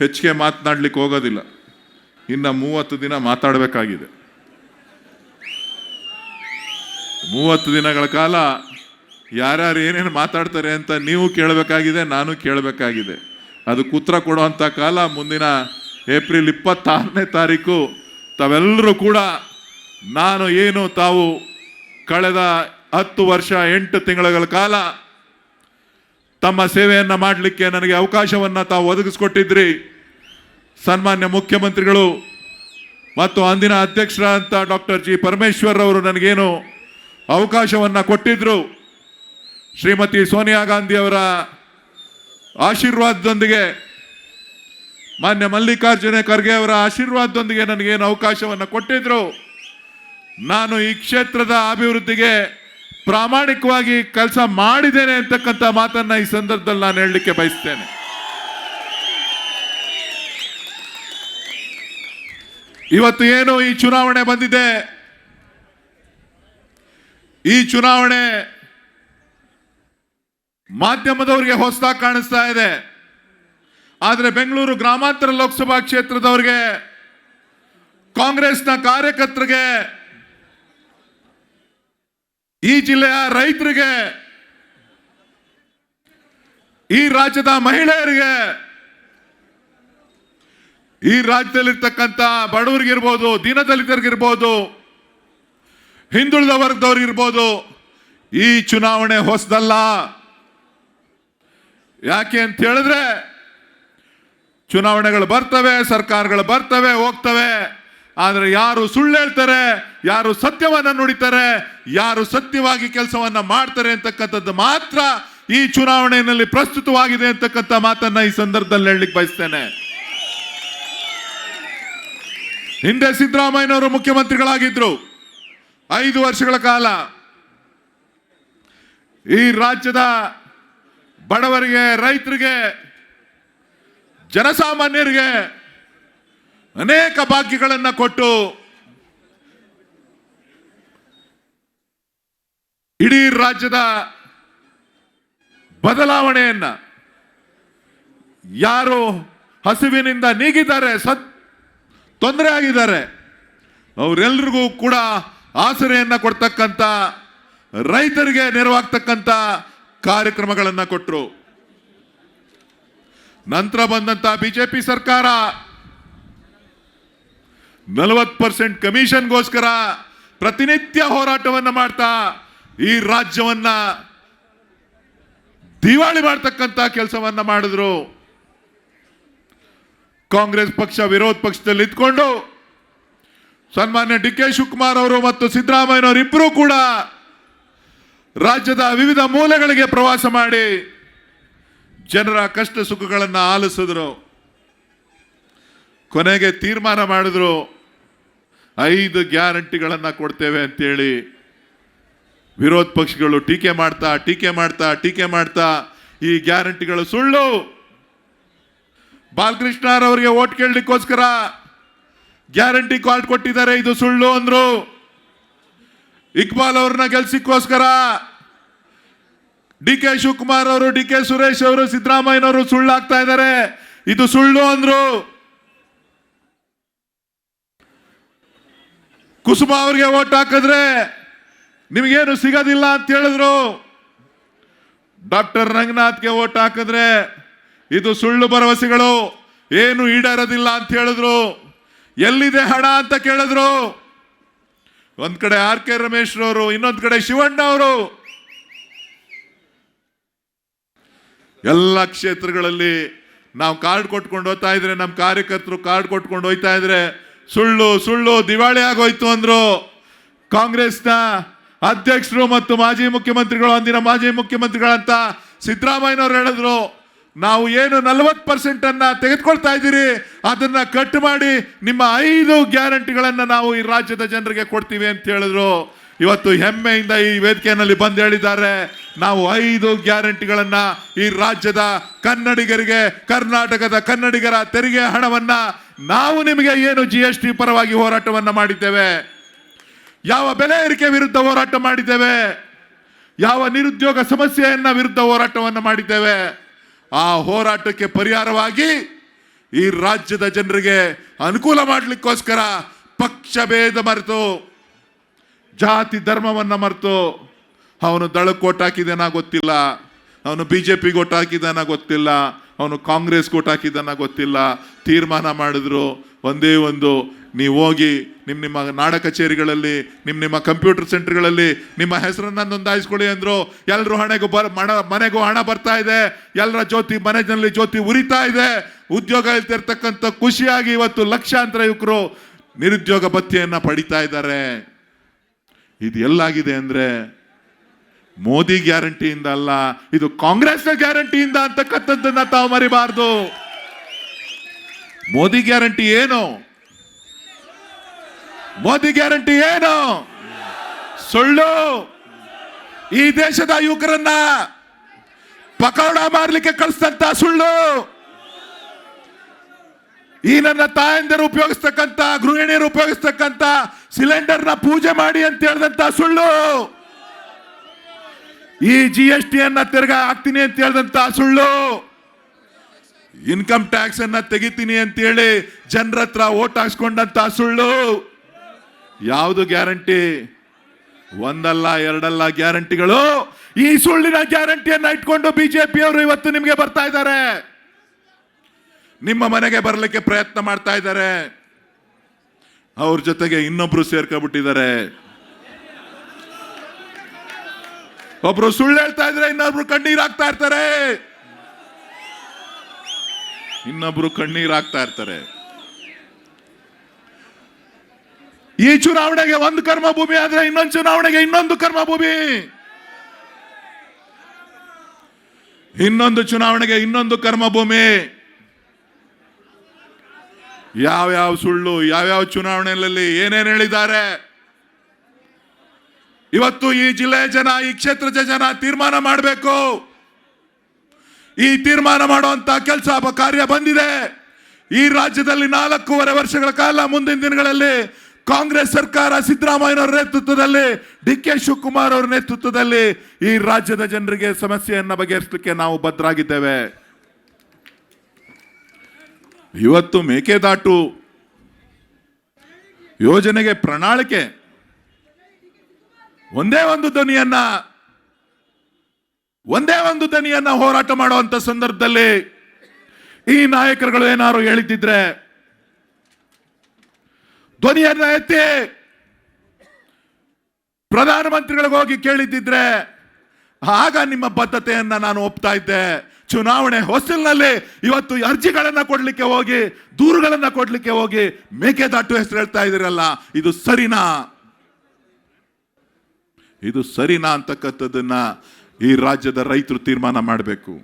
ಹೆಚ್ಚಿಗೆ ಮಾತನಾಡ್ಲಿಕ್ಕೆ ಹೋಗೋದಿಲ್ಲ. ಇನ್ನು ಮೂವತ್ತು ದಿನ ಮಾತಾಡಬೇಕಾಗಿದೆ. ಮೂವತ್ತು ದಿನಗಳ ಕಾಲ ಯಾರ್ಯಾರು ಏನೇನು ಮಾತಾಡ್ತಾರೆ ಅಂತ ನೀವು ಕೇಳಬೇಕಾಗಿದೆ, ನಾನು ಕೇಳಬೇಕಾಗಿದೆ. ಅದಕ್ಕೆ ಉತ್ತರ ಕೊಡುವಂಥ ಕಾಲ ಮುಂದಿನ ಏಪ್ರಿಲ್ ಇಪ್ಪತ್ತಾರನೇ ತಾರೀಕು, ತಾವೆಲ್ಲರೂ ಕೂಡ ನಾನು, ಏನು ತಾವು ಕಳೆದ ಹತ್ತು ವರ್ಷ, ಎಂಟು ತಿಂಗಳ ಕಾಲ ತಮ್ಮ ಸೇವೆಯನ್ನು ಮಾಡಲಿಕ್ಕೆ ನನಗೆ ಅವಕಾಶವನ್ನು ತಾವು ಒದಗಿಸ್ಕೊಟ್ಟಿದ್ರಿ. ಸನ್ಮಾನ್ಯ ಮುಖ್ಯಮಂತ್ರಿಗಳು ಮತ್ತು ಅಂದಿನ ಅಧ್ಯಕ್ಷರಾದಂಥ ಡಾಕ್ಟರ್ ಜಿ ಪರಮೇಶ್ವರ್ ಅವರು ನನಗೇನು ಅವಕಾಶವನ್ನು ಕೊಟ್ಟಿದ್ರು. ಶ್ರೀಮತಿ ಸೋನಿಯಾ ಗಾಂಧಿ ಅವರ ಆಶೀರ್ವಾದದೊಂದಿಗೆ, ಮಾನ್ಯ ಮಲ್ಲಿಕಾರ್ಜುನ ಖರ್ಗೆ ಅವರ ಆಶೀರ್ವಾದದೊಂದಿಗೆ ನನಗೇನು ಅವಕಾಶವನ್ನು ಕೊಟ್ಟಿದ್ರು. ನಾನು ಈ ಕ್ಷೇತ್ರದ ಅಭಿವೃದ್ಧಿಗೆ ಪ್ರಾಮಾಣಿಕವಾಗಿ ಕೆಲಸ ಮಾಡಿದ್ದೇನೆ ಅಂತಕ್ಕಂಥ ಮಾತನ್ನ ಈ ಸಂದರ್ಭದಲ್ಲಿ ನಾನು ಹೇಳಲಿಕ್ಕೆ ಬಯಸ್ತೇನೆ. ಇವತ್ತು ಏನು ಈ ಚುನಾವಣೆ ಬಂದಿದೆ? ಈ ಚುನಾವಣೆ ಮಾಧ್ಯಮದವರಿಗೆ ಹೊಸದಾಗಿ ಕಾಣಿಸ್ತಾ ಇದೆ. ಆದರೆ ಬೆಂಗಳೂರು ಗ್ರಾಮಾಂತರ ಲೋಕಸಭಾ ಕ್ಷೇತ್ರದವರಿಗೆ, ಕಾಂಗ್ರೆಸ್ನ ಕಾರ್ಯಕರ್ತರಿಗೆ ಈ ಜಿಲ್ಲೆಯ ರೈತರಿಗೆ, ಈ ರಾಜ್ಯದ ಮಹಿಳೆಯರಿಗೆ, ಈ ರಾಜ್ಯದಲ್ಲಿರ್ತಕ್ಕಂಥ ಬಡವರಿಗಿರ್ಬೋದು ದೀನದಲಿತರಿಗಿರ್ಬೋದು ಹಿಂದುಳಿದ ವರ್ಗದವ್ರಿಗಿರ್ಬೋದು ಈ ಚುನಾವಣೆ ಹೊಸದಲ್ಲ. ಯಾಕೆ ಅಂತ ಹೇಳಿದ್ರೆ, ಚುನಾವಣೆಗಳು ಬರ್ತವೆ, ಸರ್ಕಾರಗಳು ಬರ್ತವೆ, ಹೋಗ್ತವೆ. ಆದರೆ ಯಾರು ಸುಳ್ಳು ಹೇಳ್ತಾರೆ, ಯಾರು ಸತ್ಯವನ್ನ ನುಡಿತಾರೆ, ಯಾರು ಸತ್ಯವಾಗಿ ಕೆಲಸವನ್ನ ಮಾಡ್ತಾರೆ ಅಂತಕ್ಕಂಥದ್ದು ಮಾತ್ರ ಈ ಚುನಾವಣೆಯಲ್ಲಿ ಪ್ರಸ್ತುತವಾಗಿದೆ ಅಂತಕ್ಕಂಥ ಮಾತನ್ನ ಈ ಸಂದರ್ಭದಲ್ಲಿ ಹೇಳಲಿಕ್ಕೆ ಬಯಸ್ತೇನೆ. ಹಿಂದೆ ಸಿದ್ದರಾಮಯ್ಯನವರು ಮುಖ್ಯಮಂತ್ರಿಗಳಾಗಿದ್ರು. ಐದು ವರ್ಷಗಳ ಕಾಲ ಈ ರಾಜ್ಯದ ಬಡವರಿಗೆ, ರೈತರಿಗೆ, ಜನಸಾಮಾನ್ಯರಿಗೆ ಅನೇಕ ಭಾಗ್ಯಗಳನ್ನು ಕೊಟ್ಟು ಇಡೀ ರಾಜ್ಯದ ಬದಲಾವಣೆಯನ್ನ ಯಾರು ಹಸಿವಿನಿಂದ ನೀಗಿದ್ದಾರೆ, ಸತ್ ತೊಂದರೆ ಆಗಿದ್ದಾರೆ. ಅವರೆಲ್ರಿಗೂ ಕೂಡ ಆಸರೆಯನ್ನ ಕೊಡ್ತಕ್ಕಂಥ ರೈತರಿಗೆ ನೆರವಾಗ್ತಕ್ಕಂಥ ಕಾರ್ಯಕ್ರಮಗಳನ್ನು ಕೊಟ್ಟರು ನಂತರ ಬಂದಂತ ಬಿಜೆಪಿ ಸರ್ಕಾರ. ನಲವತ್ತು ಪರ್ಸೆಂಟ್ ಕಮಿಷನ್ಗೋಸ್ಕರ ಪ್ರತಿನಿತ್ಯ ಹೋರಾಟವನ್ನು ಮಾಡ್ತಾ ಈ ರಾಜ್ಯವನ್ನ ದಿವಾಳಿ ಮಾಡ್ತಕ್ಕಂಥ ಕೆಲಸವನ್ನ ಮಾಡಿದ್ರು. ಕಾಂಗ್ರೆಸ್ ಪಕ್ಷ, ವಿರೋಧ ಪಕ್ಷದಲ್ಲಿ ಇದ್ಕೊಂಡು ಸನ್ಮಾನ್ಯ ಡಿ ಕೆ ಶಿವಕುಮಾರ್ ಅವರು ಮತ್ತು ಸಿದ್ದರಾಮಯ್ಯನವರು ಇಬ್ಬರೂ ಕೂಡ ರಾಜ್ಯದ ವಿವಿಧ ಮೂಲೆಗಳಿಗೆ ಪ್ರವಾಸ ಮಾಡಿ ಜನರ ಕಷ್ಟ ಸುಖಗಳನ್ನು ಆಲಿಸಿದ್ರು. ಕೊನೆಗೆ ತೀರ್ಮಾನ ಮಾಡಿದ್ರು. ಐದು ಗ್ಯಾರಂಟಿಗಳನ್ನು ಕೊಡ್ತೇವೆ ಅಂತೇಳಿ ವಿರೋಧ ಪಕ್ಷಗಳು ಟೀಕೆ ಮಾಡ್ತಾ ಟೀಕೆ ಮಾಡ್ತಾ ಟೀಕೆ ಮಾಡ್ತಾ ಈ ಗ್ಯಾರಂಟಿಗಳು ಸುಳ್ಳು. ಬಾಲಕೃಷ್ಣರವರಿಗೆ ಓಟ್ ಕೇಳಲಿಕ್ಕೋಸ್ಕರ ಗ್ಯಾರಂಟಿ ಕಾರ್ಡ್ ಕೊಟ್ಟಿದ್ದಾರೆ, ಇದು ಸುಳ್ಳು ಅಂದ್ರು. ಇಕ್ಬಾಲ್ ಅವ್ರನ್ನ ಗೆಲ್ಸಿಕ್ಕೋಸ್ಕರ ಡಿ ಕೆ ಶಿವಕುಮಾರ್ ಅವರು ಡಿ ಕೆ ಸುರೇಶ್ ಅವರು, ಸಿದ್ದರಾಮಯ್ಯನವರು ಸುಳ್ಳಾಗ್ತಾ ಇದ್ದಾರೆ, ಇದು ಸುಳ್ಳು ಅಂದ್ರು. ಕುಸುಮ ಅವ್ರಿಗೆ ಓಟ್ ಹಾಕಿದ್ರೆ ನಿಮಗೇನು ಸಿಗೋದಿಲ್ಲ ಅಂತ ಹೇಳಿದ್ರು. ಡಾಕ್ಟರ್ ರಂಗನಾಥ್ಗೆ ಓಟ್ ಹಾಕಿದ್ರೆ ಇದು ಸುಳ್ಳು ಭರವಸೆಗಳು, ಏನು ಈಡೇರೋದಿಲ್ಲ ಅಂತ ಹೇಳಿದ್ರು. ಎಲ್ಲಿದೆ ಹಣ ಅಂತ ಕೇಳಿದ್ರು. ಒಂದ್ ಕಡೆ ಆರ್ ಕೆ ರಮೇಶ್ ಅವರು ಇನ್ನೊಂದ್ ಕಡೆ ಶಿವಣ್ಣ ಅವರು. ಎಲ್ಲ ಕ್ಷೇತ್ರಗಳಲ್ಲಿ ನಾವು ಕಾರ್ಡ್ ಕೊಟ್ಕೊಂಡು ಹೋಗ್ತಾ ಇದ್ರೆ, ನಮ್ಮ ಕಾರ್ಯಕರ್ತರು ಕಾರ್ಡ್ ಕೊಟ್ಕೊಂಡು ಹೋಗ್ತಾ ಇದ್ರೆ ಸುಳ್ಳು ಸುಳ್ಳು, ದಿವಾಳಿ ಆಗೋಯ್ತು ಅಂದ್ರು. ಕಾಂಗ್ರೆಸ್ನ ಅಧ್ಯಕ್ಷರು ಮತ್ತು ಮಾಜಿ ಮುಖ್ಯಮಂತ್ರಿಗಳು, ಅಂದಿನ ಮಾಜಿ ಮುಖ್ಯಮಂತ್ರಿಗಳಂತ ಸಿದ್ದರಾಮಯ್ಯನವ್ರು ಹೇಳಿದ್ರು, ನಾವು ಏನು ನಲವತ್ತು ಪರ್ಸೆಂಟ್ ಅನ್ನ ತೆಗೆದುಕೊಳ್ತಾ ಇದ್ದೀರಿ, ಅದನ್ನ ಕಟ್ ಮಾಡಿ ನಿಮ್ಮ ಐದು ಗ್ಯಾರಂಟಿಗಳನ್ನ ನಾವು ಈ ರಾಜ್ಯದ ಜನರಿಗೆ ಕೊಡ್ತೀವಿ ಅಂತ ಹೇಳಿದ್ರು. ಇವತ್ತು ಹೆಮ್ಮೆಯಿಂದ ಈ ವೇದಿಕೆಯಲ್ಲಿ ಬಂದು ಹೇಳಿದ್ದಾರೆ, ನಾವು ಐದು ಗ್ಯಾರಂಟಿಗಳನ್ನ ಈ ರಾಜ್ಯದ ಕನ್ನಡಿಗರಿಗೆ, ಕರ್ನಾಟಕದ ಕನ್ನಡಿಗರ ತೆರಿಗೆ ಹಣವನ್ನ ನಾವು ನಿಮಗೆ ಏನು ಜಿ ಎಸ್ ಟಿ ಪರವಾಗಿ ಹೋರಾಟವನ್ನು ಮಾಡಿದ್ದೇವೆ? ಯಾವ ಬೆಲೆ ಏರಿಕೆ ವಿರುದ್ಧ ಹೋರಾಟ ಮಾಡಿದ್ದೇವೆ? ಯಾವ ನಿರುದ್ಯೋಗ ಸಮಸ್ಯೆಯನ್ನ ವಿರುದ್ಧ ಹೋರಾಟವನ್ನು ಮಾಡಿದ್ದೇವೆ? ಆ ಹೋರಾಟಕ್ಕೆ ಪರಿಹಾರವಾಗಿ ಈ ರಾಜ್ಯದ ಜನರಿಗೆ ಅನುಕೂಲ ಮಾಡಲಿಕ್ಕೋಸ್ಕರ ಪಕ್ಷ ಭೇದ ಮರೆತು, ಜಾತಿ ಧರ್ಮವನ್ನು ಮರೆತು, ಅವನು ದಳಕ್ಕೆ ಓಟ್ ಹಾಕಿದಾನ ಗೊತ್ತಿಲ್ಲ, ಅವನು ಬಿ ಜೆ ಪಿಗೆ ಓಟ್ ಹಾಕಿದಾನ ಗೊತ್ತಿಲ್ಲ ಅವನು ಕಾಂಗ್ರೆಸ್ ಕೋಟ್ ಹಾಕಿದ್ದನ್ನು ಗೊತ್ತಿಲ್ಲ, ತೀರ್ಮಾನ ಮಾಡಿದ್ರು. ಒಂದೇ ಒಂದು, ನೀವು ಹೋಗಿ ನಿಮ್ಮ ನಿಮ್ಮ ನಾಡ ಕಚೇರಿಗಳಲ್ಲಿ ನಿಮ್ಮ ನಿಮ್ಮ ಕಂಪ್ಯೂಟರ್ ಸೆಂಟರ್ಗಳಲ್ಲಿ ನಿಮ್ಮ ಹೆಸರನ್ನು ನೋಂದಾಯಿಸ್ಕೊಳ್ಳಿ ಅಂದರು. ಎಲ್ಲರೂ ಹಣೆಗೂ ಬರ, ಮಣ, ಮನೆಗೂ ಹಣ ಬರ್ತಾ ಇದೆ. ಎಲ್ಲರ ಜ್ಯೋತಿ ಮನೆಯಲ್ಲಿ ಜ್ಯೋತಿ ಉರಿತಾ ಇದೆ. ಉದ್ಯೋಗ ಇಲ್ತಿರ್ತಕ್ಕಂಥ ಖುಷಿಯಾಗಿ ಇವತ್ತು ಲಕ್ಷಾಂತರ ಯುವಕರು ನಿರುದ್ಯೋಗ ಭತ್ಯೆಯನ್ನು ಪಡಿತಾ ಇದ್ದಾರೆ. ಇದು ಎಲ್ಲಾಗಿದೆ ಅಂದ್ರೆ ಮೋದಿ ಗ್ಯಾರಂಟಿಯಿಂದ ಅಲ್ಲ, ಇದು ಕಾಂಗ್ರೆಸ್ನ ಗ್ಯಾರಂಟಿಯಿಂದ ಅಂತಕ್ಕಂಥದ್ದನ್ನ ತಾವು ಮರಿಬಾರ್ದು. ಮೋದಿ ಗ್ಯಾರಂಟಿ ಏನು? ಮೋದಿ ಗ್ಯಾರಂಟಿ ಏನು? ಸುಳ್ಳು. ಈ ದೇಶದ ಯುವಕರನ್ನ ಪಕೋಡ ಮಾರ್ಲಿಕ್ಕೆ ಕಳಿಸ್ತಂತ ಸುಳ್ಳು. ಈ ನನ್ನ ತಾಯಂದಿರು ಉಪಯೋಗಿಸ್ತಕ್ಕಂತ ಗೃಹಿಣಿಯರು ಉಪಯೋಗಿಸ್ತಕ್ಕಂತ ಸಿಲಿಂಡರ್ನ ಪೂಜೆ ಮಾಡಿ ಅಂತ ಹೇಳಿದಂತ ಸುಳ್ಳು. ಈ ಜಿ ಎಸ್ ಟಿ ಅನ್ನ ತಿರ್ಗಾ ಹಾಕ್ತೀನಿ ಅಂತ ಹೇಳಿದಂತ ಸುಳ್ಳು. ಇನ್ಕಮ್ ಟ್ಯಾಕ್ಸ್ ಅನ್ನ ತೆಗಿತೀನಿ ಅಂತ ಹೇಳಿ ಜನರ ಹತ್ರ ಓಟ್ ಹಾಕ್ಸ್ಕೊಂಡಂತ ಸುಳ್ಳು. ಯಾವುದು ಗ್ಯಾರಂಟಿ? ಒಂದಲ್ಲ, ಎರಡಲ್ಲ ಗ್ಯಾರಂಟಿಗಳು? ಈ ಸುಳ್ಳಿನ ಗ್ಯಾರಂಟಿಯನ್ನ ಇಟ್ಕೊಂಡು ಬಿಜೆಪಿ ಅವರು ಇವತ್ತು ನಿಮಗೆ ಬರ್ತಾ ಇದ್ದಾರೆ. ನಿಮ್ಮ ಮನೆಗೆ ಬರಲಿಕ್ಕೆ ಪ್ರಯತ್ನ ಮಾಡ್ತಾ ಇದ್ದಾರೆ. ಅವ್ರ ಜೊತೆಗೆ ಇನ್ನೊಬ್ರು ಸೇರ್ಕೊಬಿಟ್ಟಿದ್ದಾರೆ. ಒಬ್ರು ಸುಳ್ಳು ಹೇಳ್ತಾ ಇದ್ರೆ ಇನ್ನೊಬ್ರು ಕಣ್ಣೀರ್ ಹಾಕ್ತಾ ಇರ್ತಾರೆ. ಇನ್ನೊಬ್ರು ಕಣ್ಣೀರ್ ಹಾಕ್ತಾ ಇರ್ತಾರೆ. ಈ ಚುನಾವಣೆಗೆ ಒಂದು ಕರ್ಮ ಭೂಮಿ ಆದ್ರೆ ಇನ್ನೊಂದು ಚುನಾವಣೆಗೆ ಇನ್ನೊಂದು ಕರ್ಮ ಭೂಮಿ ಇನ್ನೊಂದು ಚುನಾವಣೆಗೆ ಇನ್ನೊಂದು ಕರ್ಮ ಭೂಮಿ ಯಾವ್ಯಾವ ಸುಳ್ಳು, ಯಾವ್ಯಾವ ಚುನಾವಣೆಗಳಲ್ಲಿ ಏನೇನು ಹೇಳಿದ್ದಾರೆ? ಇವತ್ತು ಈ ಜಿಲ್ಲೆಯ ಜನ, ಈ ಕ್ಷೇತ್ರದ ಜನ ತೀರ್ಮಾನ ಮಾಡಬೇಕು. ಈ ತೀರ್ಮಾನ ಮಾಡುವಂತ ಕೆಲಸ ಕಾರ್ಯ ಬಂದಿದೆ. ಈ ರಾಜ್ಯದಲ್ಲಿ ನಾಲ್ಕೂವರೆ ವರ್ಷಗಳ ಕಾಲ ಮುಂದಿನ ದಿನಗಳಲ್ಲಿ ಕಾಂಗ್ರೆಸ್ ಸರ್ಕಾರ ಸಿದ್ದರಾಮಯ್ಯನವರ ನೇತೃತ್ವದಲ್ಲಿ ಡಿ ಕೆ ಶಿವಕುಮಾರ್ ಅವರ ನೇತೃತ್ವದಲ್ಲಿ ಈ ರಾಜ್ಯದ ಜನರಿಗೆ ಸಮಸ್ಯೆಯನ್ನು ಬಗೆಹರಿಸಲಿಕ್ಕೆ ನಾವು ಬದ್ಧರಾಗಿದ್ದೇವೆ ಇವತ್ತು ಮೇಕೆದಾಟು ಯೋಜನೆಗೆ ಪ್ರಣಾಳಿಕೆ. ಒಂದೇ ಒಂದು ಧ್ವನಿಯನ್ನ ಒಂದೇ ಒಂದು ಧ್ವನಿಯನ್ನ ಹೋರಾಟ ಮಾಡುವಂತ ಸಂದರ್ಭದಲ್ಲಿ ಈ ನಾಯಕರುಗಳು ಏನಾರು ಹೇಳಿದ್ದಿದ್ರೆ, ಧ್ವನಿಯನ್ನ ಎತ್ತಿ ಪ್ರಧಾನಮಂತ್ರಿಗಳಿಗೆ ಹೋಗಿ ಕೇಳಿದ್ದಿದ್ರೆ, ಆಗ ನಿಮ್ಮ ಬದ್ಧತೆಯನ್ನ ನಾನು ಒಪ್ತಾ ಇದ್ದೆ. ಚುನಾವಣೆ ಹೊಸಲಿನಲ್ಲಿ ಇವತ್ತು ಅರ್ಜಿಗಳನ್ನ ಕೊಡ್ಲಿಕ್ಕೆ ಹೋಗಿ, ದೂರುಗಳನ್ನ ಕೊಡ್ಲಿಕ್ಕೆ ಹೋಗಿ ಮೇಕೆದಾಟು ಹೆಸರು ಹೇಳ್ತಾ ಇದ್ದೀರಲ್ಲ, ಇದು ಸರಿನಾ? ಇದು ಸರಿನಾ ಅಂತಕ್ಕಂಥದ್ದನ್ನ ಈ ರಾಜ್ಯದ ರೈತರು ತೀರ್ಮಾನ ಮಾಡಬೇಕು.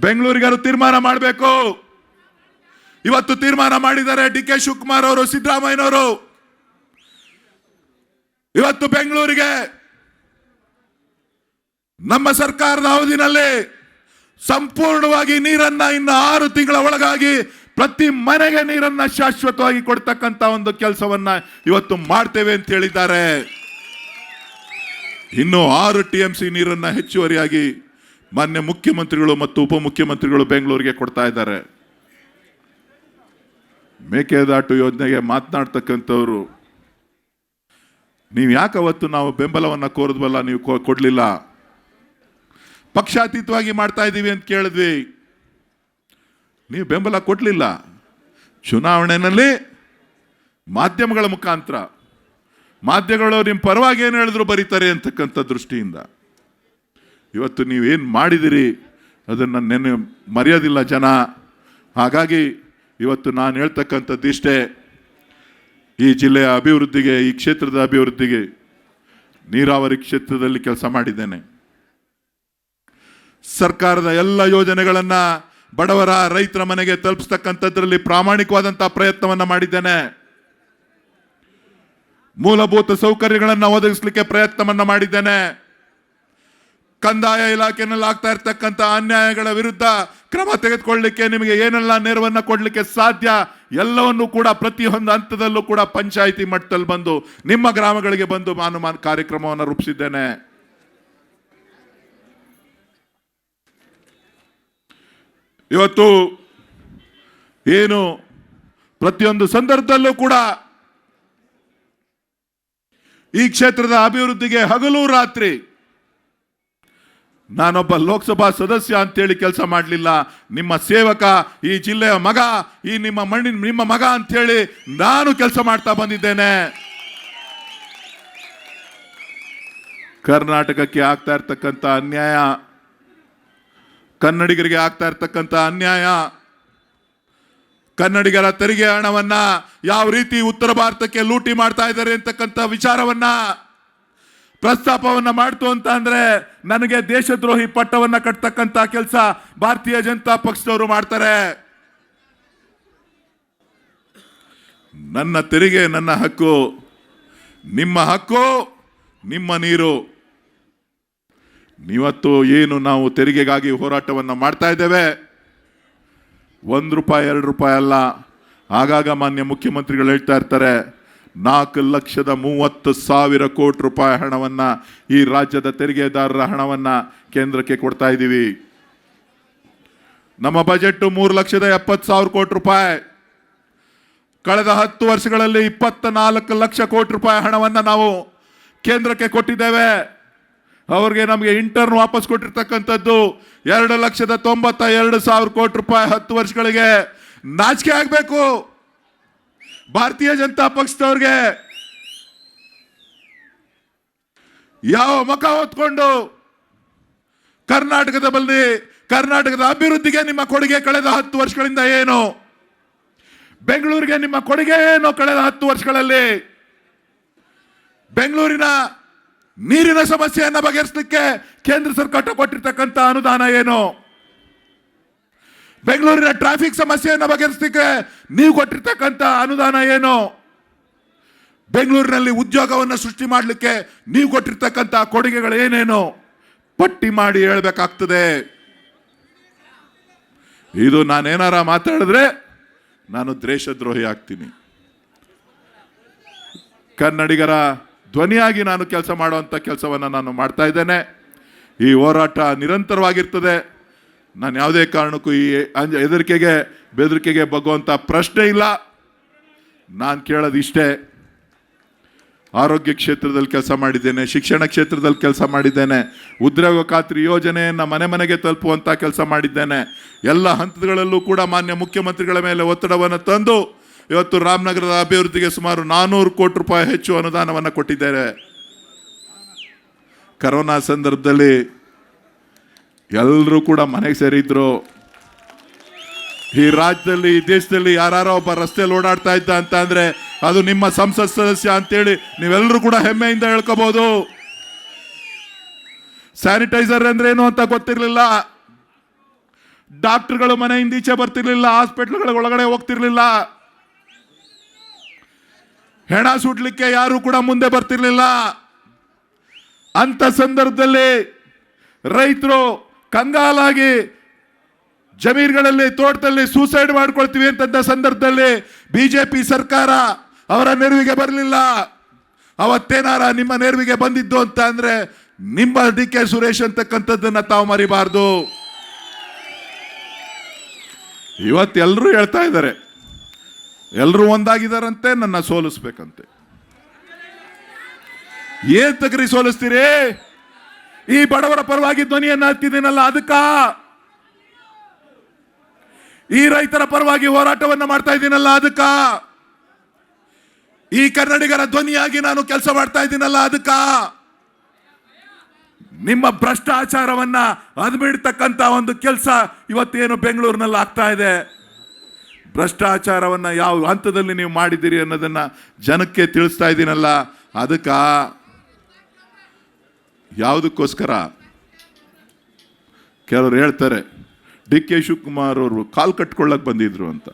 ಬೆಂಗಳೂರಿಗಾರು ತೀರ್ಮಾನ ಮಾಡಬೇಕು. ಇವತ್ತು ತೀರ್ಮಾನ ಮಾಡಿದ್ದಾರೆ ಡಿ ಕೆ ಶಿವಕುಮಾರ್ ಅವರು, ಸಿದ್ದರಾಮಯ್ಯನವರು. ಇವತ್ತು ಬೆಂಗಳೂರಿಗೆ ನಮ್ಮ ಸರ್ಕಾರದ ಅವಧಿನಲ್ಲಿ ಸಂಪೂರ್ಣವಾಗಿ ನೀರನ್ನ ಇನ್ನು ಆರು ತಿಂಗಳ ಒಳಗಾಗಿ ಪ್ರತಿ ಮನೆಗೆ ನೀರನ್ನ ಶಾಶ್ವತವಾಗಿ ಕೊಡ್ತಕ್ಕಂತ ಒಂದು ಕೆಲಸವನ್ನ ಇವತ್ತು ಮಾಡ್ತೇವೆ ಅಂತ ಹೇಳಿದ್ದಾರೆ. ಇನ್ನು ಆರು ಟಿ ಎಂ ಸಿ ನೀರನ್ನು ಹೆಚ್ಚುವರಿಯಾಗಿ ಮಾನ್ಯ ಮುಖ್ಯಮಂತ್ರಿಗಳು ಮತ್ತು ಉಪಮುಖ್ಯಮಂತ್ರಿಗಳು ಬೆಂಗಳೂರಿಗೆ ಕೊಡ್ತಾ ಇದ್ದಾರೆ. ಮೇಕೆದಾಟು ಯೋಜನೆಗೆ ಮಾತನಾಡ್ತಕ್ಕಂಥವ್ರು, ನೀವು ಯಾಕೆ ಅವತ್ತು ನಾವು ಬೆಂಬಲವನ್ನು ಕೋರಿದ್ವಲ್ಲ, ನೀವು ಕೊಡಲಿಲ್ಲ? ಪಕ್ಷಾತೀತವಾಗಿ ಮಾಡ್ತಾ ಇದ್ದೀವಿ ಅಂತ ಕೇಳಿದ್ವಿ. ನೀವು ಬೆಂಬಲ ಕೊಡಲಿಲ್ಲ. ಚುನಾವಣೆಯಲ್ಲಿ ಮಾಧ್ಯಮಗಳ ಮುಖಾಂತರ. ಮಾಧ್ಯಮಗಳು ನಿಮ್ಮ ಪರವಾಗಿ ಏನು ಹೇಳಿದ್ರು ಬರೀತಾರೆ ಅಂತಕ್ಕಂಥ ದೃಷ್ಟಿಯಿಂದ. ಇವತ್ತು ನೀವೇನು ಮಾಡಿದಿರಿ? ಅದನ್ನು ನೆನೆ ಮರೆಯೋದಿಲ್ಲ ಜನ. ಹಾಗಾಗಿ ಇವತ್ತು ನಾನು ಹೇಳ್ತಕ್ಕಂಥದ್ದಿಷ್ಟೇ ಈ ಜಿಲ್ಲೆಯ ಅಭಿವೃದ್ಧಿಗೆ, ಈ ಕ್ಷೇತ್ರದ ಅಭಿವೃದ್ಧಿಗೆ ನೀರಾವರಿ ಕ್ಷೇತ್ರದಲ್ಲಿ ಕೆಲಸ ಮಾಡಿದ್ದೇನೆ. ಸರ್ಕಾರದ ಎಲ್ಲ ಯೋಜನೆಗಳನ್ನು ಬಡವರ, ರೈತರ ಮನೆಗೆ ತಲುಪಿಸ್ತಕ್ಕಂಥದ್ರಲ್ಲಿ ಪ್ರಾಮಾಣಿಕವಾದಂಥ ಪ್ರಯತ್ನವನ್ನು ಮಾಡಿದ್ದೇನೆ. ಮೂಲಭೂತ ಸೌಕರ್ಯಗಳನ್ನು ಒದಗಿಸಲಿಕ್ಕೆ ಪ್ರಯತ್ನವನ್ನು ಮಾಡಿದ್ದೇನೆ. ಕಂದಾಯ ಇಲಾಖೆಯಲ್ಲಿ ಆಗ್ತಾ ಇರ್ತಕ್ಕಂಥ ಅನ್ಯಾಯಗಳ ವಿರುದ್ಧ ಕ್ರಮ ತೆಗೆದುಕೊಳ್ಳಲಿಕ್ಕೆ ನಿಮಗೆ ಏನೆಲ್ಲ ನೆರವನ್ನು ಕೊಡಲಿಕ್ಕೆ ಸಾಧ್ಯ ಎಲ್ಲವನ್ನು ಕೂಡ ಪ್ರತಿಯೊಂದು ಹಂತದಲ್ಲೂ ಕೂಡ ಪಂಚಾಯಿತಿ ಮಟ್ಟದಲ್ಲಿ ಬಂದು ನಿಮ್ಮ ಗ್ರಾಮಗಳಿಗೆ ಬಂದು ನಾನು ಕಾರ್ಯಕ್ರಮವನ್ನು ರೂಪಿಸಿದ್ದೇನೆ. ಇವತ್ತು ಏನು ಪ್ರತಿಯೊಂದು ಸಂದರ್ಭದಲ್ಲೂ ಕೂಡ ಈ ಕ್ಷೇತ್ರದ ಅಭಿವೃದ್ಧಿಗೆ ಹಗಲು ರಾತ್ರಿ. ನಾನೊಬ್ಬ ಲೋಕಸಭಾ ಸದಸ್ಯ ಅಂತೇಳಿ ಕೆಲಸ ಮಾಡಲಿಲ್ಲ. ನಿಮ್ಮ ಸೇವಕ, ಈ ಜಿಲ್ಲೆಯ ಮಗ, ಈ ನಿಮ್ಮ ಮಣ್ಣಿನ, ನಿಮ್ಮ ಮಗ ಅಂತೇಳಿ ನಾನು ಕೆಲಸ ಮಾಡ್ತಾ ಬಂದಿದ್ದೇನೆ. ಕರ್ನಾಟಕಕ್ಕೆ ಆಗ್ತಾ ಇರ್ತಕ್ಕಂಥ ಅನ್ಯಾಯ, ಕನ್ನಡಿಗರಿಗೆ ಆಗ್ತಾ ಇರ್ತಕ್ಕಂಥ ಅನ್ಯಾಯ ಕನ್ನಡಿಗರ ತೆರಿಗೆ ಹಣವನ್ನ ಯಾವ ರೀತಿ ಉತ್ತರ ಭಾರತಕ್ಕೆ ಲೂಟಿ ಮಾಡ್ತಾ ಇದ್ದಾರೆ ಅಂತಕ್ಕಂಥ ವಿಚಾರವನ್ನ ಪ್ರಸ್ತಾಪವನ್ನ ಮಾಡ್ತು ಅಂತ ಅಂದ್ರೆ ನನಗೆ ದೇಶದ್ರೋಹಿ ಪಟ್ಟವನ್ನ ಕಟ್ತಕ್ಕಂಥ ಕೆಲಸ ಭಾರತೀಯ ಜನತಾ ಪಕ್ಷದವರು ಮಾಡ್ತಾರೆ. ನನ್ನ ತೆರಿಗೆ, ನನ್ನ ಹಕ್ಕು, ನಿಮ್ಮ ಹಕ್ಕು, ನಿಮ್ಮ ನೀರು. ಇವತ್ತು ಏನು ನಾವು ತೆರಿಗೆಗಾಗಿ ಹೋರಾಟವನ್ನು ಮಾಡ್ತಾ ಇದ್ದೇವೆ. ಒಂದು ರೂಪಾಯಿ, ಎರಡು ರೂಪಾಯಿ ಅಲ್ಲ. ಆಗಾಗ ಮಾನ್ಯ ಮುಖ್ಯಮಂತ್ರಿಗಳು ಹೇಳ್ತಾ ಇರ್ತಾರೆ, ನಾಲ್ಕು ಲಕ್ಷದ ಮೂವತ್ತು ಸಾವಿರ ಕೋಟಿ ರೂಪಾಯಿ ಹಣವನ್ನ ಈ ರಾಜ್ಯದ ತೆರಿಗೆದಾರರ ಹಣವನ್ನ ಕೇಂದ್ರಕ್ಕೆ ಕೊಡ್ತಾ ಇದ್ದೀವಿ. ನಮ್ಮ ಬಜೆಟ್ ಮೂರು ಲಕ್ಷದ ಎಪ್ಪತ್ತು ಸಾವಿರ ಕೋಟಿ ರೂಪಾಯಿ. ಕಳೆದ ಹತ್ತು ವರ್ಷಗಳಲ್ಲಿ ಇಪ್ಪತ್ತ ನಾಲ್ಕು ಲಕ್ಷ ಕೋಟಿ ರೂಪಾಯಿ ಹಣವನ್ನ ನಾವು ಕೇಂದ್ರಕ್ಕೆ ಕೊಟ್ಟಿದ್ದೇವೆ. ಅವ್ರಿಗೆ ನಮಗೆ ಇಂಟರ್ನ್ ವಾಪಸ್ ಕೊಟ್ಟಿರ್ತಕ್ಕಂಥದ್ದು ಎರಡು ಲಕ್ಷದ ತೊಂಬತ್ತ ಎರಡು ಸಾವಿರ ಕೋಟಿ ರೂಪಾಯಿ ಹತ್ತು ವರ್ಷಗಳಿಗೆ ನಾಚಿಕೆ ಆಗಬೇಕು. ಭಾರತೀಯ ಜನತಾ ಪಕ್ಷದವ್ರಿಗೆ ಯಾವ ಮುಖ ಹೊತ್ಕೊಂಡು ಕರ್ನಾಟಕದ ಬಲ್ಲಿ ಕರ್ನಾಟಕದ ಅಭಿವೃದ್ಧಿಗೆ ನಿಮ್ಮ ಕೊಡುಗೆ ಕಳೆದ ಹತ್ತು ವರ್ಷಗಳಿಂದ ಏನು? ಬೆಂಗಳೂರಿಗೆ ನಿಮ್ಮ ಕೊಡುಗೆ ಏನು ಕಳೆದ ಹತ್ತು ವರ್ಷಗಳಲ್ಲಿ? ಬೆಂಗಳೂರಿನ ನೀರಿನ ಸಮಸ್ಯೆಯನ್ನು ಬಗೆಹರಿಸಲಿಕ್ಕೆ ಕೇಂದ್ರ ಸರ್ಕಾರ ಕೊಟ್ಟಿರ್ತಕ್ಕಂಥ ಅನುದಾನ ಏನು? ಬೆಂಗಳೂರಿನ ಟ್ರಾಫಿಕ್ ಸಮಸ್ಯೆಯನ್ನು ಬಗೆಹರಿಸಲಿಕ್ಕೆ ನೀವು ಕೊಟ್ಟಿರ್ತಕ್ಕಂಥ ಅನುದಾನ ಏನು? ಬೆಂಗಳೂರಿನಲ್ಲಿ ಉದ್ಯೋಗವನ್ನು ಸೃಷ್ಟಿ ಮಾಡಲಿಕ್ಕೆ ನೀವು ಕೊಟ್ಟಿರ್ತಕ್ಕಂಥ ಕೊಡುಗೆಗಳು ಏನೇನು? ಪಟ್ಟಿ ಮಾಡಿ ಹೇಳಬೇಕಾಗ್ತದೆ. ಇದು ನಾನೇನಾರ ಮಾತಾಡಿದ್ರೆ ನಾನು ದೇಶದ್ರೋಹಿ ಆಗ್ತೀನಿ. ಕನ್ನಡಿಗರ ಧ್ವನಿಯಾಗಿ ನಾನು ಕೆಲಸ ಮಾಡುವಂಥ ಕೆಲಸವನ್ನು ನಾನು ಮಾಡ್ತಾ ಇದ್ದೇನೆ. ಈ ಹೋರಾಟ ನಿರಂತರವಾಗಿರ್ತದೆ. ನಾನು ಯಾವುದೇ ಕಾರಣಕ್ಕೂ ಈ ಹೆದರಿಕೆಗೆ, ಬೆದರಿಕೆಗೆ ಬಗ್ಗುವಂಥ ಪ್ರಶ್ನೆ ಇಲ್ಲ. ನಾನು ಕೇಳೋದು ಇಷ್ಟೇ. ಆರೋಗ್ಯ ಕ್ಷೇತ್ರದಲ್ಲಿ ಕೆಲಸ ಮಾಡಿದ್ದೇನೆ, ಶಿಕ್ಷಣ ಕ್ಷೇತ್ರದಲ್ಲಿ ಕೆಲಸ ಮಾಡಿದ್ದೇನೆ, ಉದ್ಯೋಗ ಖಾತ್ರಿ ಯೋಜನೆಯನ್ನು ಮನೆ ಮನೆಗೆ ತಲುಪುವಂಥ ಕೆಲಸ ಮಾಡಿದ್ದೇನೆ. ಎಲ್ಲ ಹಂತಗಳಲ್ಲೂ ಕೂಡ ಮಾನ್ಯ ಮುಖ್ಯಮಂತ್ರಿಗಳ ಮೇಲೆ ಒತ್ತಡವನ್ನು ತಂದು ಇವತ್ತು ರಾಮನಗರದ ಅಭಿವೃದ್ಧಿಗೆ ಸುಮಾರು ನಾನೂರು ಕೋಟಿ ರೂಪಾಯಿ ಹೆಚ್ಚು ಅನುದಾನವನ್ನು ಕೊಟ್ಟಿದ್ದಾರೆ. ಕರೋನಾ ಸಂದರ್ಭದಲ್ಲಿ ಎಲ್ಲರೂ ಕೂಡ ಮನೆಗೆ ಸೇರಿದ್ರು. ಈ ರಾಜ್ಯದಲ್ಲಿ, ಈ ದೇಶದಲ್ಲಿ ಯಾರೋ ಒಬ್ಬ ರಸ್ತೆಯಲ್ಲಿ ಓಡಾಡ್ತಾ ಇದ್ದ ಅಂತ ಅಂದ್ರೆ ಅದು ನಿಮ್ಮ ಸಂಸತ್ ಸದಸ್ಯ ಅಂತೇಳಿ ನೀವೆಲ್ಲರೂ ಕೂಡ ಹೆಮ್ಮೆಯಿಂದ ಹೇಳ್ಕೋಬಹುದು. ಸ್ಯಾನಿಟೈಸರ್ ಅಂದ್ರೆ ಏನು ಅಂತ ಗೊತ್ತಿರಲಿಲ್ಲ. ಡಾಕ್ಟರ್ಗಳು ಮನೆಯಿಂದ ಈಚೆ ಬರ್ತಿರ್ಲಿಲ್ಲ, ಹಾಸ್ಪಿಟ್ಲ್ಗಳ ಒಳಗಡೆ ಹೋಗ್ತಿರ್ಲಿಲ್ಲ. ಹೆಣ ಸುಡ್ಲಿಕ್ಕೆ ಯಾರು ಕೂಡ ಮುಂದೆ ಬರ್ತಿರ್ಲಿಲ್ಲ. ಅಂತ ಸಂದರ್ಭದಲ್ಲಿ ರೈತರು ಕಂಗಾಲಾಗಿ ಜಮೀನುಗಳಲ್ಲಿ ತೋಟದಲ್ಲಿ ಸೂಸೈಡ್ ಮಾಡ್ಕೊಳ್ತೀವಿ ಅಂತ ಸಂದರ್ಭದಲ್ಲಿ ಬಿಜೆಪಿ ಸರ್ಕಾರ ಅವರ ನೆರವಿಗೆ ಬರಲಿಲ್ಲ. ಅವತ್ತೇನಾರ ನಿಮ್ಮ ನೆರವಿಗೆ ಬಂದಿದ್ದು ಅಂತ ಅಂದ್ರೆ ನಿಮ್ಮ ಡಿ ಕೆ ಸುರೇಶ್ ಅಂತಕ್ಕಂಥದ್ದನ್ನ ತಾವು ಮರಿಬಾರ್ದು. ಇವತ್ತೆಲ್ಲರೂ ಹೇಳ್ತಾ ಇದ್ದಾರೆ. ಎಲ್ಲರೂ ಒಂದಾಗಿದ್ದಾರಂತೆ ನನ್ನ ಸೋಲಿಸ್ಬೇಕಂತೆ. ಏನ್ ತಗರಿ ಸೋಲಿಸ್ತೀರಿ? ಈ ಬಡವರ ಪರವಾಗಿ ಧ್ವನಿಯನ್ನು ಹತ್ತಿದ್ದೀನಲ್ಲ, ಅದಕ್ಕ? ಈ ರೈತರ ಪರವಾಗಿ ಹೋರಾಟವನ್ನ ಮಾಡ್ತಾ ಇದ್ದೀನಲ್ಲ, ಅದಕ್ಕ? ಈ ಕನ್ನಡಿಗರ ಧ್ವನಿಯಾಗಿ ನಾನು ಕೆಲಸ ಮಾಡ್ತಾ ಇದ್ದೀನಲ್ಲ, ಅದಕ್ಕ? ನಿಮ್ಮ ಭ್ರಷ್ಟಾಚಾರವನ್ನ ಅದ್ಬಿಡ್ತಕ್ಕಂತ ಒಂದು ಕೆಲಸ ಇವತ್ತೇನು ಬೆಂಗಳೂರಿನಲ್ಲಿ ಆಗ್ತಾ ಇದೆ? ಭ್ರಷ್ಟಾಚಾರವನ್ನ ಯಾವ ಹಂತದಲ್ಲಿ ನೀವು ಮಾಡಿದ್ದೀರಿ ಅನ್ನೋದನ್ನು ಜನಕ್ಕೆ ತಿಳಿಸ್ತಾ ಇದ್ದೀನಲ್ಲ ಅದಕ್ಕ ಯಾವುದಕ್ಕೋಸ್ಕರ? ಕೆಲವರು ಹೇಳ್ತಾರೆ, ಡಿ ಕೆ ಶಿವಕುಮಾರ್ ಅವರು ಕಾಲು ಕಟ್ಕೊಳ್ಳಕ್ಕೆ ಬಂದಿದ್ರು ಅಂತ.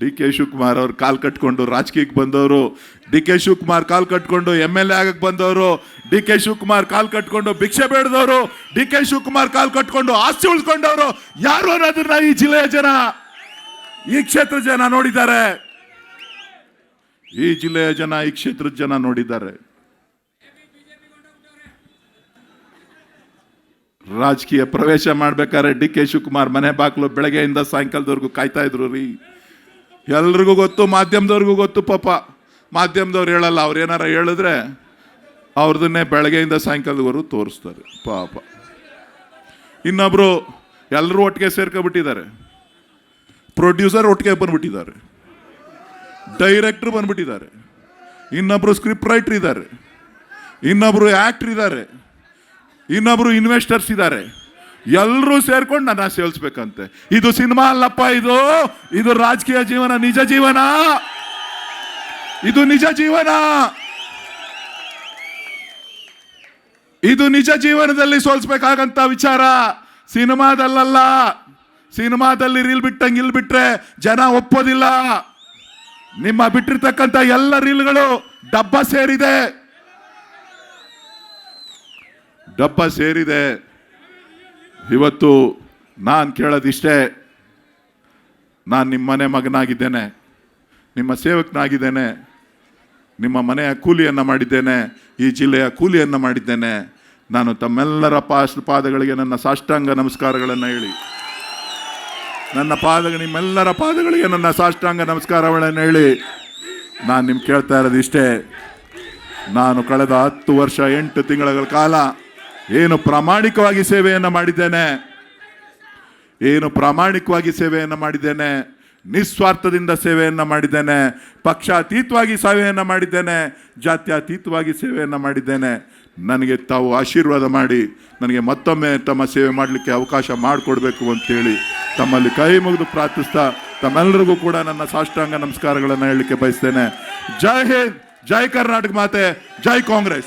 ಡಿ ಕೆ ಶಿವಕುಮಾರ್ ಅವ್ರು ಕಾಲ್ ಕಟ್ಕೊಂಡು ರಾಜಕೀಯಕ್ಕೆ ಬಂದವರು, ಡಿ ಕೆ ಶಿವಕುಮಾರ್ ಕಾಲ್ ಕಟ್ಕೊಂಡು ಎಂ ಎಲ್ ಎ ಆಗಕ್ಕೆ ಬಂದವರು, ಡಿ ಕೆ ಶಿವಕುಮಾರ್ ಕಾಲ್ ಕಟ್ಕೊಂಡು ಭಿಕ್ಷೆ ಬೇಡದವರು, ಡಿ ಕೆ ಶಿವಕುಮಾರ್ ಕಾಲ್ ಕಟ್ಕೊಂಡು ಆಸ್ತಿ ಉಳ್ಕೊಂಡವರು ಯಾರು ಅನ್ನೋದನ್ನ ಈ ಜಿಲ್ಲೆಯ ಜನ, ಈ ಕ್ಷೇತ್ರದ ಜನ ನೋಡಿದ್ದಾರೆ. ಈ ಜಿಲ್ಲೆಯ ಜನ, ಈ ಕ್ಷೇತ್ರದ ಜನ ನೋಡಿದ್ದಾರೆ. ರಾಜಕೀಯ ಪ್ರವೇಶ ಮಾಡ್ಬೇಕಾದ್ರೆ ಡಿ ಕೆ ಶಿವಕುಮಾರ್ ಮನೆ ಬಾಕ್ಲು ಬೆಳಗ್ಗೆಯಿಂದ ಸಾಯಂಕಾಲದವರೆಗೂ ಕಾಯ್ತಾ ಇದ್ರು ರೀ. ಎಲ್ರಿಗೂ ಗೊತ್ತು, ಮಾಧ್ಯಮದವ್ರಿಗೂ ಗೊತ್ತು ಪಾಪ. ಮಾಧ್ಯಮದವ್ರು ಹೇಳಲ್ಲ, ಅವ್ರು ಏನಾರ ಹೇಳಿದ್ರೆ ಅವ್ರದನ್ನೇ ಬೆಳಗ್ಗೆಯಿಂದ ಸಾಯಂಕಾಲದವರೆಗೂ ತೋರಿಸ್ತಾರೆ. ಪಾಪ. ಇನ್ನೊಬ್ರು ಎಲ್ಲರೂ ಒಟ್ಟಿಗೆ ಸೇರ್ಕೊಬಿಟ್ಟಿದ್ದಾರೆ. ಪ್ರೊಡ್ಯೂಸರ್ ಒಟ್ಟಿಗೆ ಬಂದ್ಬಿಟ್ಟಿದ್ದಾರೆ. ಡೈರೆಕ್ಟ್ರ್ ಬಂದ್ಬಿಟ್ಟಿದ್ದಾರೆ. ಇನ್ನೊಬ್ರು ಸ್ಕ್ರಿಪ್ಟ್ ರೈಟರ್ ಇದ್ದಾರೆ. ಇನ್ನೊಬ್ರು ಆ್ಯಕ್ಟ್ರ್ ಇದ್ದಾರೆ. ಇನ್ನೊಬ್ರು ಇನ್ವೆಸ್ಟರ್ಸ್ ಇದ್ದಾರೆ. ಎಲ್ಲರೂ ಸೇರ್ಕೊಂಡು ನನ್ನ ಸೇಲ್ಸ್ಬೇಕಂತೆ ಇದು ಸಿನಿಮಾ ಅಲ್ಲಪ್ಪ ಇದು? ಇದು ರಾಜಕೀಯ ಜೀವನ, ನಿಜ ಜೀವನ? ಇದು ನಿಜ ಜೀವನ? ಇದು ನಿಜ ಜೀವನದಲ್ಲಿ ಸೋಲ್ಸ್ಬೇಕಾಗಂತ ವಿಚಾರ. ಸಿನಿಮಾದಲ್ಲಲ್ಲ. ಸಿನಿಮಾದಲ್ಲಿ ರೀಲ್ ಬಿಟ್ಟಂಗೆ ಇಲ್ಲಿ ಬಿಟ್ರೆ ಜನ ಒಪ್ಪೋದಿಲ್ಲ. ನಿಮ್ಮ ಬಿಟ್ಟಿರ್ತಕ್ಕಂಥ ಎಲ್ಲ ರೀಲ್ಗಳು ಡಬ್ಬ ಸೇರಿದೆ. ಡಬ್ಬ ಸೇರಿದೆ. ಇವತ್ತು ನಾನು ಕೇಳೋದಿಷ್ಟೇ, ನಾನು ನಿಮ್ಮ ಮನೆ ಮಗನಾಗಿದ್ದೇನೆ, ನಿಮ್ಮ ಸೇವಕನಾಗಿದ್ದೇನೆ, ನಿಮ್ಮ ಮನೆಯ ಕೂಲಿಯನ್ನು ಮಾಡಿದ್ದೇನೆ, ಈ ಜಿಲ್ಲೆಯ ಕೂಲಿಯನ್ನು ಮಾಡಿದ್ದೇನೆ. ನಾನು ತಮ್ಮೆಲ್ಲರ ಪಾಸ್ ಪಾದಗಳಿಗೆ ನನ್ನ ಸಾಷ್ಟಾಂಗ ನಮಸ್ಕಾರಗಳನ್ನು ಹೇಳಿ. ನನ್ನ ಪಾದ ನಿಮ್ಮೆಲ್ಲರ ಪಾದಗಳಿಗೆ ನನ್ನ ಸಾಷ್ಟಾಂಗ ನಮಸ್ಕಾರಗಳನ್ನು ಹೇಳಿ. ನಾನು ನಿಮ್ಗೆ ಕೇಳ್ತಾ ಇರೋದು ಇಷ್ಟೇ ನಾನು ಕಳೆದ ಹತ್ತು ವರ್ಷ ಎಂಟು ತಿಂಗಳ ಕಾಲ ಏನು ಪ್ರಾಮಾಣಿಕವಾಗಿ ಸೇವೆಯನ್ನು ಮಾಡಿದ್ದೇನೆ? ಏನು ಪ್ರಾಮಾಣಿಕವಾಗಿ ಸೇವೆಯನ್ನು ಮಾಡಿದ್ದೇನೆ? ನಿಸ್ವಾರ್ಥದಿಂದ ಸೇವೆಯನ್ನು ಮಾಡಿದ್ದೇನೆ. ಪಕ್ಷಾತೀತವಾಗಿ ಸೇವೆಯನ್ನು ಮಾಡಿದ್ದೇನೆ. ಜಾತ್ಯತೀತವಾಗಿ ಸೇವೆಯನ್ನು ಮಾಡಿದ್ದೇನೆ. ನನಗೆ ತಾವು ಆಶೀರ್ವಾದ ಮಾಡಿ, ನನಗೆ ಮತ್ತೊಮ್ಮೆ ತಮ್ಮ ಸೇವೆ ಮಾಡಲಿಕ್ಕೆ ಅವಕಾಶ ಮಾಡಿಕೊಡ್ಬೇಕು ಅಂತೇಳಿ ತಮ್ಮಲ್ಲಿ ಕೈ ಮುಗಿದು ಪ್ರಾರ್ಥಿಸ್ತಾ ತಮ್ಮೆಲ್ಲರಿಗೂ ಕೂಡ ನನ್ನ ಸಾಷ್ಟಾಂಗ ನಮಸ್ಕಾರಗಳನ್ನು ಹೇಳಲಿಕ್ಕೆ ಬಯಸ್ತೇನೆ. ಜೈ ಹಿಂದ್, ಜೈ ಕರ್ನಾಟಕ ಮಾತೆ, ಜೈ ಕಾಂಗ್ರೆಸ್.